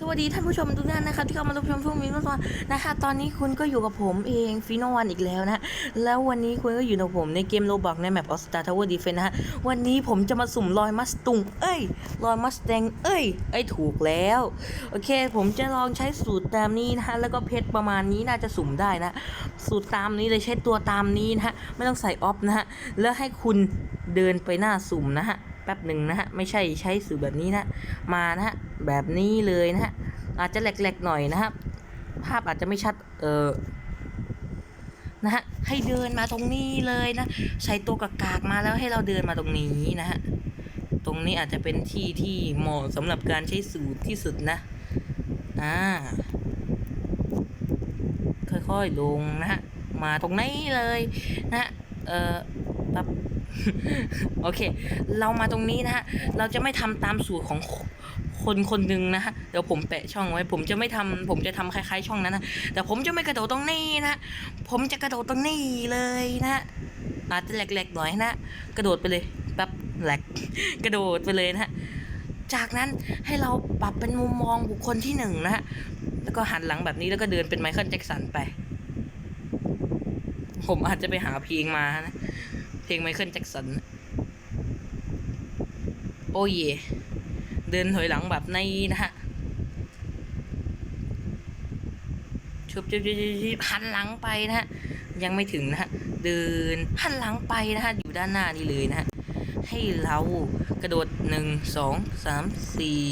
สวัสดีท่านผู้ชมทุกท่านนะคะที่เข้ามารับชมช่วงนี้ทุกท่านนะคะ ตอนนี้คุณก็อยู่กับผมเองฟิโนวันอีกแล้วนะ แล้ววันนี้คุณก็อยู่กับผมในเกมโลบอกในแมปออสตาทาวเวอร์ดีเฟนนะฮะ วันนี้ผมจะมาสุ่มรอยมัสตุง เอ้ยรอยมัสแตงเอ้ยไอ้ยถูกแล้ว โอเค ผมจะลองใช้สูตรตามนี้นะฮะ แล้วก็เพชรประมาณนี้น่าจะสุ่มได้นะ สูตรตามนี้เลยใช้ตัวตามนี้นะฮะ ไม่ต้องใส่ออฟนะฮะ แล้วให้คุณเดินไปหน้าสุ่มนะฮะ แป๊บหนึ่งนะฮะ ไม่ใช่ใช้สื่อแบบนี้นะ มานะฮะ แบบนี้เลยนะฮะ อาจจะแหลกๆหน่อยนะครับ ภาพอาจจะไม่ชัด เออนะฮะ ให้เดินมาตรงนี้เลยนะ ใช้ตัวกากากๆมาแล้วให้เราเดินมาตรงนี้นะฮะ ตรงนี้อาจจะเป็นที่ที่เหมาะสำหรับการใช้สูตรที่สุดนะ อ่า ค่อยๆลงนะฮะ มาตรงนี้เลยนะฮะ เออ ปั๊บโอเค เรามาตรงนี้นะฮะ เราจะไม่ทำตามสูตรของคนคนหนึ่งนะฮะ เดี๋ยวผมแปะช่องไว้ ผมจะไม่ทำผมจะทำคล้ายๆช่องนั้นนะ แต่ผมจะไม่กระโดดตรงนี้นะ ผมจะกระโดดตรงนี้เลยนะอาจจะแหลกๆหน่อยนะ กระโดดไปเลยแป๊บแหลก กระโดดไปเลยนะฮะจากนั้นให้เราปรับเป็นมุมมองบุคคลที่หนึ่งนะฮะ แล้วก็หันหลังแบบนี้แล้วก็เดินเป็นไมเคิลแจ็คสันไป ผมอาจจะไปหาเพลงมานะ เพลงไมเคิลแจ็คสัน โอ้ยเดินถอยหลังแบบนี้นะฮะชุบชุบชุบชุบหันหลังไปนะฮะ ยังไม่ถึงนะฮะ เดินหันหลังไปนะฮะ อยู่ด้านหน้านี่เลยนะฮะ ให้เรากระโดดหนึ่งสองสามสี่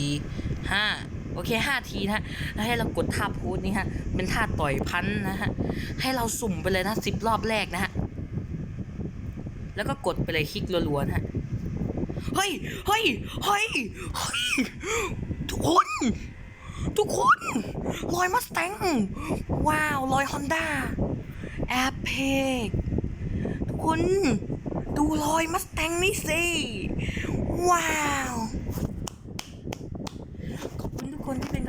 ห้าโอเคห้าทีนะฮะ แล้วให้เรากดท่าโพสนี่ฮะ เป็นท่าต่อยพันนะฮะ ให้เราสุ่มไปเลยนะสิบรอบแรกนะฮะ แล้วก็กดไปเลยคลิกรัวๆนะฮะ เฮ้ย เฮ้ย เฮ้ย เฮ้ย ทุกคน ทุกคนรอยมัสแตงว้าวรอยฮอนด้าแอปเพกทุกคน ดูรอยมัสแตงนี่สิ ว้าว ขอบคุณทุ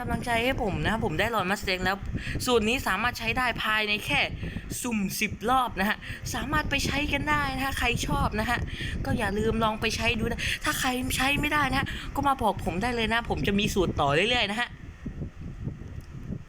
กำลังใจให้ผมนะครับผมได้รอยมัสเตงแล้ว สูตรนี้สามารถใช้ได้ภายในแค่สุ่มสิบรอบนะฮะ สามารถไปใช้กันได้นะฮะ ใครชอบนะฮะ ก็อย่าลืมลองไปใช้ดูนะ ถ้าใครใช้ไม่ได้นะฮะ ก็มาบอกผมได้เลยนะ ผมจะมีสูตรต่อเรื่อยๆนะฮะ